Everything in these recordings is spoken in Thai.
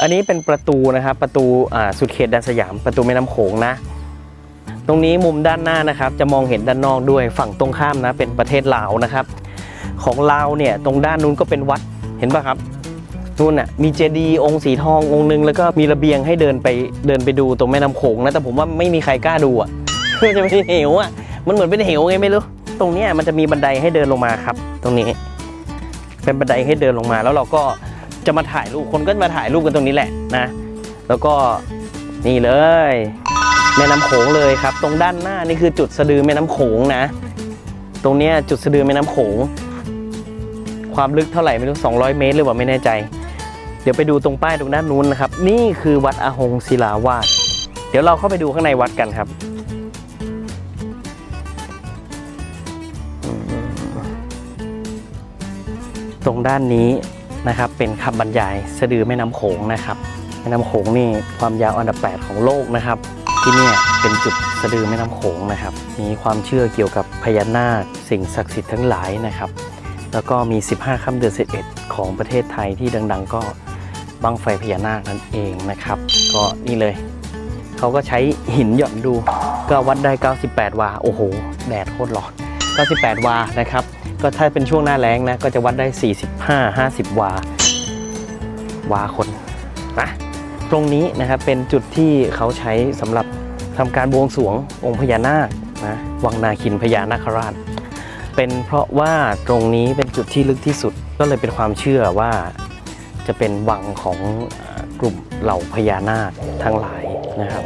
อันนี้เป็นประตูนะครับประตูสุดเขตแดนสยามประตูแม่น้ำโขงนะ ตรงนี้มุมด้านหน้านะครับจะมองเห็นด้านนอกด้วยฝั่งตรงข้ามนะเป็นประเทศลาวนะครับ ของลาวเนี่ยตรงด้านนู้นก็เป็นวัดเห็นปะครับนู่นน่ะมีเจดีย์องค์สีทององค์หนึงแล้วก็มีระเบียงให้เดินไปเดินไปดูตรงแม่น้ำโขงนะแต่ผมว่าไม่มีใครกล้าดูอะมันจะเป็นเหวอะมันเหมือนเป็นเหวไงไม่รู้ตรงเนี้ยมันจะมีบันไดให้เดินลงมาครับ ตรงนี้ เป็นบันไดให้เดินลงมาแล้วเราก็ จะมาถ่ายรูปคนก็มาถ่ายรูปกันตรงนี้แหละนะ แล้วก็นี่เลย แม่น้ำโขงเลยครับ ตรงด้านหน้านี่คือจุดสะดือแม่น้ำโขงนะ ตรงเนี้ยจุดสะดือแม่น้ำโขง ความลึกเท่าไหร่ไม่รู้ 200 เมตรหรือเปล่าไม่แน่ใจ เดี๋ยวไปดูตรงป้ายตรงด้านนู้นนะครับ นี่คือวัดอาหงศิลาวาสเดี๋ยวเราเข้าไปดูข้างในวัดกันครับตรงด้านนี้ นะครับ เป็นคำบรรยายสะดือแม่น้ำโขงนะครับ แม่น้ำโขงนี่ความยาวอันดับ 8 ของโลกนะครับ ที่นี่เป็นจุดสะดือแม่น้ำโขงนะครับ มีความเชื่อเกี่ยวกับพญานาคสิ่งศักดิ์สิทธิ์ทั้งหลายนะครับ แล้วก็มี 15ค่ำเดือน11 ของประเทศไทยที่ดัง ๆ ก็บังไฟพญานาคนั่นเองนะครับ ก็นี่เลย เขาก็ใช้หินหย่อนดู ก็วัดได้ 98 วา โอ้โห แดดโคตรร้อน98 วานะครับ ก็ถ้าเป็นช่วงหน้าแล้งนะ ก็จะวัดได้ 45 50 วา วาคนนะตรงนี้นะครับเป็นจุดที่เขาใช้สำหรับทำการบวงสรวงองค์พญานาคนะวังนาคินพญานาคราช เป็นเพราะว่าตรงนี้เป็นจุดที่ลึกที่สุด ก็เลยเป็นความเชื่อว่าจะเป็นวังของกลุ่มเหล่าพญานาคทั้งหลายนะครับ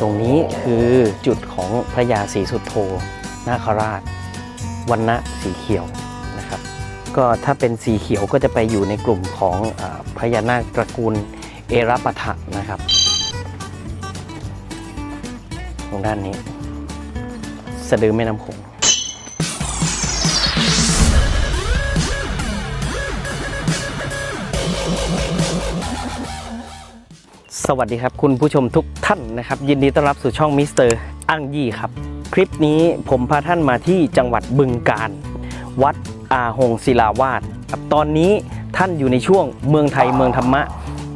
ตรงนี้คือจุดของพระยาศรีสุโธนาคราช วันนะสีเขียวนะครับ ก็ถ้าเป็นสีเขียวก็จะไปอยู่ในกลุ่มของอพญานาคตระกูลเอราปทะนะครับ ตรงด้านนี้สะดือแม่น้ำโขงสวัสดีครับ คุณผู้ชมทุกท่านนะครับ ยินดีต้อนรับสู่ช่องมิสเตอร์อังยี่ครับ คลิปนี้ผมพาท่านมาที่จังหวัดบึงกาฬวัดอาหงศิลาวาสครับตอนนี้ท่านอยู่ในช่วงเมืองไทยเมืองธรรมะ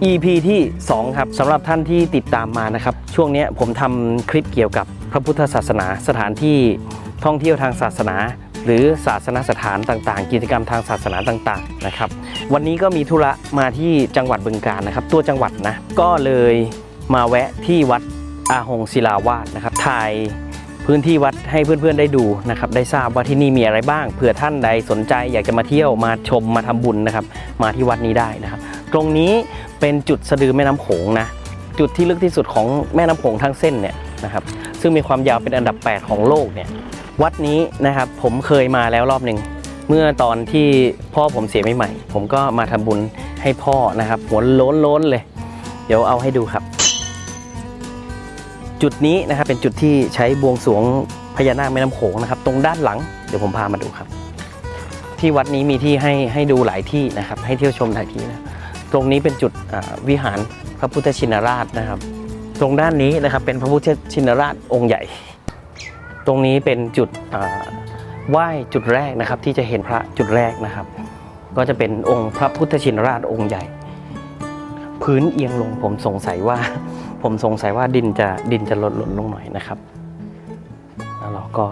EP ที่ 2 ครับสำหรับท่านที่ติดตามมานะครับ ช่วงเนี้ยผมทำคลิปเกี่ยวกับพระพุทธศาสนาสถานที่ท่องเที่ยวทางศาสนา หรือศาสนสถานต่างๆ กิจกรรมทางศาสนาต่างๆนะครับ วันนี้ก็มีธุระมาที่จังหวัดบึงกาฬนะครับ ตัวจังหวัดนะก็เลยมาแวะที่วัดอาหงศิลาวาสนะครับถ่าย พื้นที่วัดให้เพื่อนๆได้ดูนะครับได้ทราบว่าที่นี่มีอะไรบ้างเผื่อท่านใดสนใจอยากจะมาเที่ยวมาชมมาทำบุญนะครับ มาที่วัดนี้ได้นะครับ ตรงนี้เป็นจุดสะดือแม่น้ำโขงนะจุดที่ลึกที่สุดของแม่น้ำโขงทั้งเส้นเนี่ยนะครับซึ่งมีความยาวเป็นอันดับ 8 ของโลกเนี่ยวัดนี้นะครับผมเคยมาแล้วรอบหนึ่งเมื่อตอนที่พ่อผมเสียใหม่ๆผมก็มาทำบุญให้พ่อนะครับหัวโล้นล้นๆเลย เดี๋ยวเอาให้ดูครับ จุดนี้นะครับเป็นจุดที่ใช้บวงสวงพญานาคแม่น้ำโขงนะครับ ตรงด้านหลังเดี๋ยวผมพามาดูครับ ที่วัดนี้มีที่ให้ให้ดูหลายที่นะครับ ให้เที่ยวชมหลายที่นะตรงนี้เป็นจุดวิหารพระพุทธชินราชนะครับ ตรงด้านนี้นะครับเป็นพระพุทธชินราชองค์ใหญ่ ตรงนี้เป็นจุดไหว้จุดแรกนะครับ ที่จะเห็นพระจุดแรกนะครับ ก็จะเป็นองค์พระพุทธชินราชองค์ใหญ่ พื้นเอียงลงผมสงสัยว่า ผมสงสัยว่าดินจะดินจะลดหล่นลงหน่อยนะครับ แล้วเราก็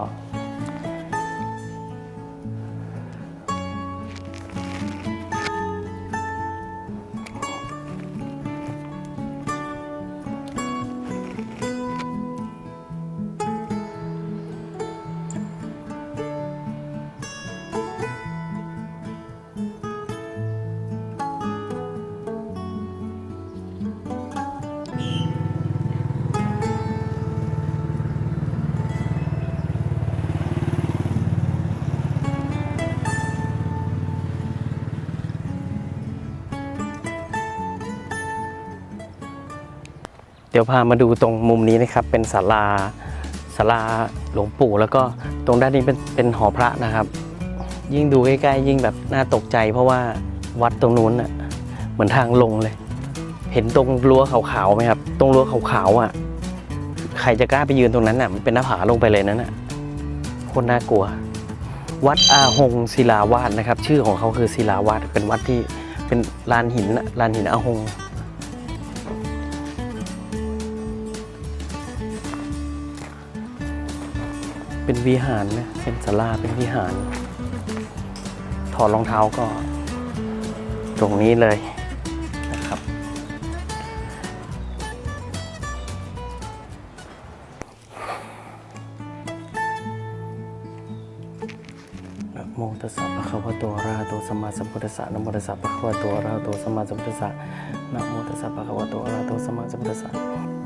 ดี๋ยวพามาดูตรงมุมนี้นะครับ เป็นศาลาศาลาหลวงปู่ แล้วก็ตรงด้านนี้เป็นเป็นหอพระนะครับ ยิ่งดูใกล้ๆยิ่งแบบน่าตกใจ เพราะว่าวัดตรงนู้นน่ะเหมือนทางลงเลย เห็นตรงรั้วขาวๆไหมครับ ตรงรั้วขาวๆอะใครจะกล้าไปยืนตรงนั้นน่ะมันเป็นหน้าผาลงไปเลยนั่นน่ะโคตรน่ากลัว วัดอาหงศิลาวาสนะครับ ชื่อของเขาคือศิลาวาสเป็นวัดที่เป็นลานหินลานหินอาหง เป็นวิหารนะเป็นศาลาเป็นวิหาร ถอดรองเท้าก็ ตรงนี้เลยนะครับนะโมตัสสะภะคะวะโตอะระหะโตสัมมาสัมพุทธัสสะนะโมตัสสะภะคะวะโตอะระหะโตสัมมาสัมพุทธัสสะนะโมตัสสะภะคะวะโตอะระหะโตสัมมาสัมพุทธัสสะ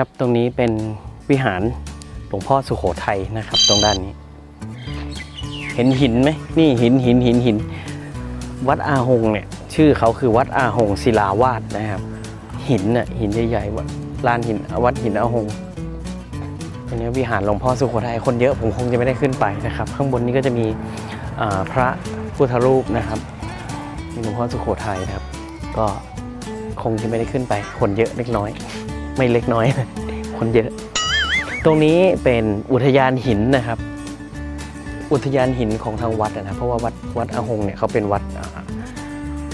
ครับตรงนี้เป็นวิหารหลวงพ่อสุโขทัยนะครับ ตรงด้านนี้ เห็นหินไหมนี่หินหินหินหิน วัดอาหงเนี่ยชื่อเขาคือวัดอาหงศิลาวาสนะครับ หินน่ะหินใหญ่ๆวัดลานหินวัดหินอาหงตรงนี้วิหารหลวงพ่อสุโขทัยคนเยอะผมคงจะไม่ได้ขึ้นไปนะครับ ข้างบนนี้ก็จะมีพระพุทธรูปนะครับมีหลวงพ่อสุโขทัยนะครับ ก็คงจะไม่ได้ขึ้นไปคนเยอะเล็กน้อย ไม่เล็กน้อย คนเยอะ ตรงนี้เป็นอุทยานหินนะครับ อุทยานหินของทางวัดนะเพราะว่าวัดวัดอาหงเนี่ยเขาเป็นวัด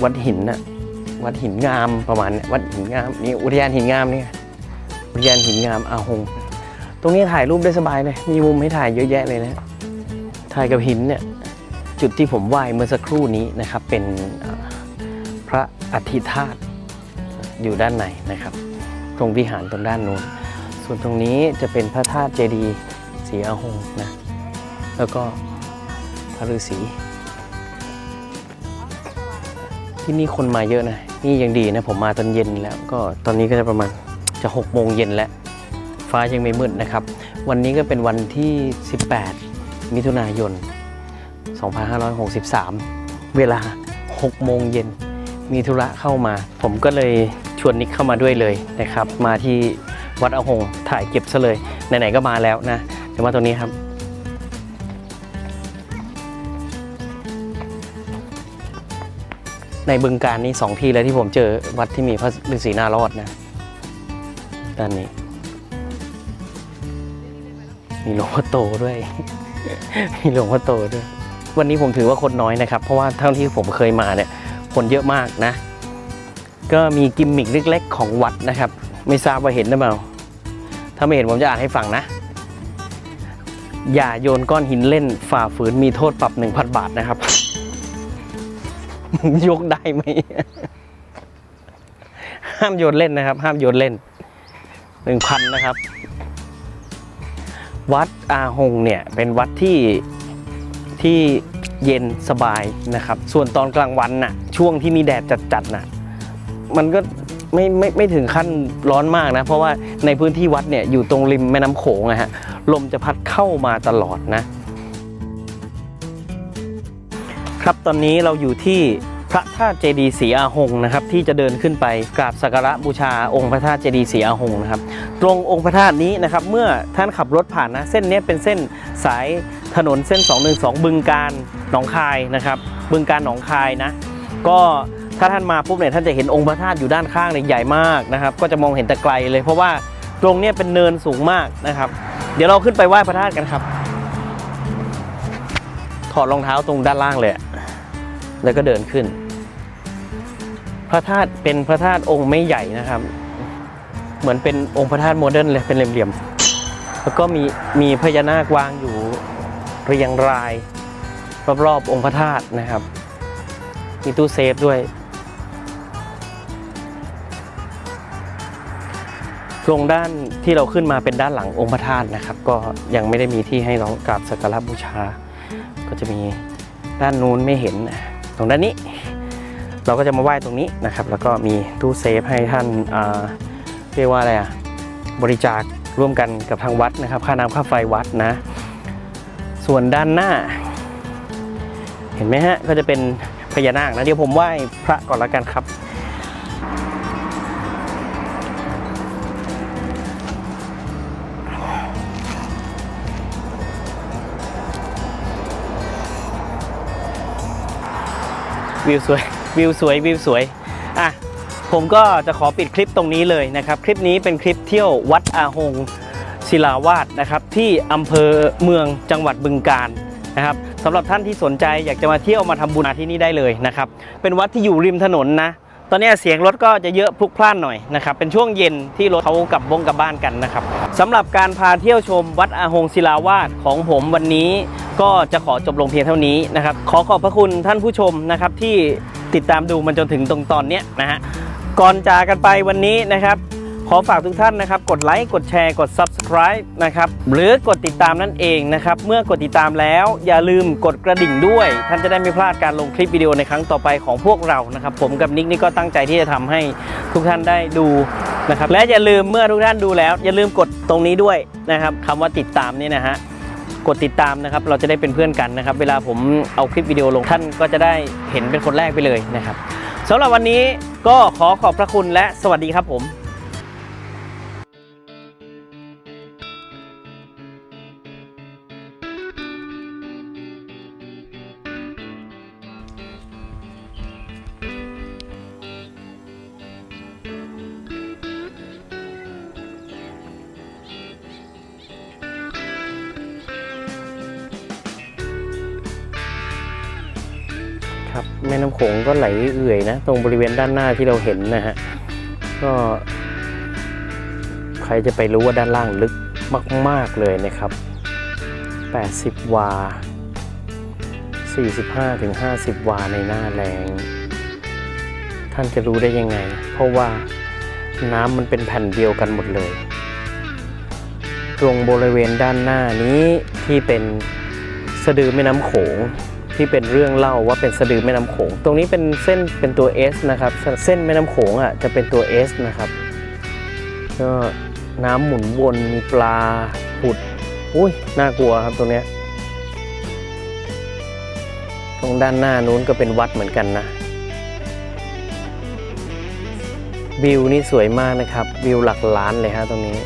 วัดหินนะวัดหินงามประมาณเนี่ยวัดหินงามนี่อุทยานหินงามเนี่ยอุทยานหินงามอาหง ตรงนี้ถ่ายรูปได้สบายเลยมีมุมให้ถ่ายเยอะแยะเลยนะถ่ายกับหินเนี่ยจุดที่ผมไหว้เมื่อสักครู่นี้นะครับเป็นพระอธิธาตุอยู่ด้านในนะครับ ตรงวิหารตรงด้านนู้น ส่วนตรงนี้จะเป็นพระธาตุเจดีย์สีอาหงนะ แล้วก็พระฤาษีที่นี่คนมาเยอะนะ นี่ยังดีนะผมมาตอนเย็นแล้วก็ตอนนี้ก็จะประมาณจะ6โมงเย็นแล้ว ฟ้ายังไม่มืดนะครับ วันนี้ก็เป็นวันที่ 18 มิถุนายน 2563 เวลา6โมงเย็นมีธุระเข้ามา ผมก็เลย ชวนนิกเข้ามาด้วยเลยนะครับ มาที่วัดอาหงถ่ายเก็บซะเลยไหนๆก็มาแล้วนะเดี๋ยวมาตรงนี้ครับ ในบึงการนี้สองที่แล้วที่ผมเจอวัดที่มีพระฤาษีนารอดนะด้านนี้ มีหลวงพ่อโตด้วย มีหลวงพ่อโตด้วย วันนี้ผมถือว่าคนน้อยนะครับ เพราะว่าเท่าที่ผมเคยมาเนี่ย คนเยอะมากนะ ก็มีกิมมิคเล็ก ๆ ของวัดนะครับ ไม่ทราบว่าเห็นหรือเปล่า ถ้าไม่เห็นผมจะอ่านให้ฟังนะ อย่าโยนก้อนหินเล่นฝ่าฝืนมีโทษปรับ1,000บาทนะครับ ยกได้ไหม ห้ามโยนเล่นนะครับ ห้ามโยนเล่น1,000นะครับ วัดอาหงเนี่ยเป็นวัดที่ที่เย็นสบายนะครับ ส่วนตอนกลางวันน่ะ ช่วงที่มีแดดจัดๆน่ะ มันก็ไม่ไม่ไม่ถึงขั้นร้อนมากนะ เพราะว่าในพื้นที่วัดเนี่ยอยู่ตรงริมแม่น้ำโขงอะฮะลมจะพัดเข้ามาตลอดนะ ครับตอนนี้เราอยู่ที่พระธาตุเจดีย์ศรีอาหงนะครับ ที่จะเดินขึ้นไปกราบสักการะบูชาองค์พระธาตุเจดีย์ศรีอาหงนะครับ ตรงองค์พระธาตุนี้นะครับ เมื่อท่านขับรถผ่านนะ เส้นนี้เป็นเส้นสายถนนเส้น 212 บึงการหนองคายนะครับ บึงการหนองคายนะ ก็ ถ้าท่านมาปุ๊บเนี่ยท่านจะเห็นองค์พระธาตุอยู่ด้านข้างเนี่ยใหญ่มากนะครับ ก็จะมองเห็นแต่ไกลเลยเพราะว่าตรงเนี้ยเป็นเนินสูงมากนะครับ เดี๋ยวเราขึ้นไปไหว้พระธาตุกันครับ ถอดรองเท้าตรงด้านล่างเลย แล้วก็เดินขึ้น พระธาตุเป็นพระธาตุองค์ไม่ใหญ่นะครับ เหมือนเป็นองค์พระธาตุโมเดิร์นเลยเป็นเหลี่ยมๆแล้วก็มีมีพญานาควางอยู่เรียงรายรอบๆองค์พระธาตุนะครับ มีตู้เซฟด้วย ตรงด้านที่เราขึ้นมาเป็นด้านหลังองค์พระธาตุนะครับ ก็ยังไม่ได้มีที่ให้เรากราบสักการะบูชา ก็จะมีด้านนู้นไม่เห็น ตรงด้านนี้ เราก็จะมาไหว้ตรงนี้นะครับ แล้วก็มีตู้เซฟให้ท่านอ่าเรียกว่าอะไรอะบริจาคร่วมกันกับทางวัดนะครับ ค่าน้ำค่าไฟวัดนะ ส่วนด้านหน้า เห็นไหมฮะก็จะเป็นพญานาคนะเดี๋ยวผมไหว้พระก่อนละกันครับ วิวสวยวิวสวยวิวสวยอะผมก็จะขอปิดคลิปตรงนี้เลยนะครับ คลิปนี้เป็นคลิปเที่ยววัดอาหงศิลาวาสนะครับที่อำเภอเมืองจังหวัดบึงกาฬนะครับสำหรับท่านที่สนใจอยากจะมาเที่ยวมาทำบุญที่นี่ได้เลยนะครับ เป็นวัดที่อยู่ริมถนนนะ ตอนนี้เสียงรถก็จะเยอะพลุกพล่านหน่อยนะครับ เป็นช่วงเย็นที่รถเขากลับบงกลับบ้านกันนะครับสำหรับการพาเที่ยวชมวัดอาหงศิลาวาสของผมวันนี้ก็จะขอจบลงเพียงเท่านี้นะครับ ขอขอบพระคุณท่านผู้ชมนะครับที่ติดตามดูมันจนถึงตรงตอนนี้นะฮะก่อนจากกันไปวันนี้นะครับ ขอฝากทุกท่านนะครับกดไลค์กดแชร์กด Subscribe นะครับหรือกดติดตามนั่นเองนะครับเมื่อกดติดตามแล้วอย่าลืมกดกระดิ่งด้วย ท่านจะได้ไม่พลาดการลงคลิปวิดีโอในครั้งต่อไปของพวกเรานะครับผมกับนิกนี่ก็ตั้งใจที่จะทำให้ทุกท่านได้ดูนะครับและอย่าลืมเมื่อทุกท่านดูแล้ว อย่าลืมกดตรงนี้ด้วยนะครับคำว่าติดตามนี่นะฮะกดติดตามนะครับเราจะได้เป็นเพื่อนกันนะครับ เวลาผมเอาคลิปวิดีโอลงท่านก็จะได้เห็นเป็นคนแรกไปเลยนะครับสำหรับวันนี้ก็ขอขอบพระคุณและสวัสดีครับผม แม่น้ำโขงก็ไหลเอื่อยนะ ตรงบริเวณด้านหน้าที่เราเห็นนะฮะ ก็ ใครจะไปรู้ว่าด้านล่างลึกมาก ๆ เลยนะครับ 80 วา 45-50 วาในหน้าแรงท่านจะรู้ได้ยังไง เพราะว่าน้ำมันเป็นแผ่นเดียวกันหมดเลย ตรงบริเวณด้านหน้านี้ที่เป็นสะดือแม่น้ำโขง ที่เป็นเรื่องเล่าว่าเป็นสะดือแม่น้ำโขง ตรงนี้เป็นเส้นเป็นตัว S นะครับ เส้นแม่น้ำโขงอะจะเป็นตัว S นะครับก็น้ำหมุนวนมีปลาผุดอุ้ยน่ากลัวครับตรงเนี้ยตรงด้านหน้านู้นก็เป็นวัดเหมือนกันนะวิวนี่สวยมากนะครับ วิวหลักล้านเลยฮะตรงนี้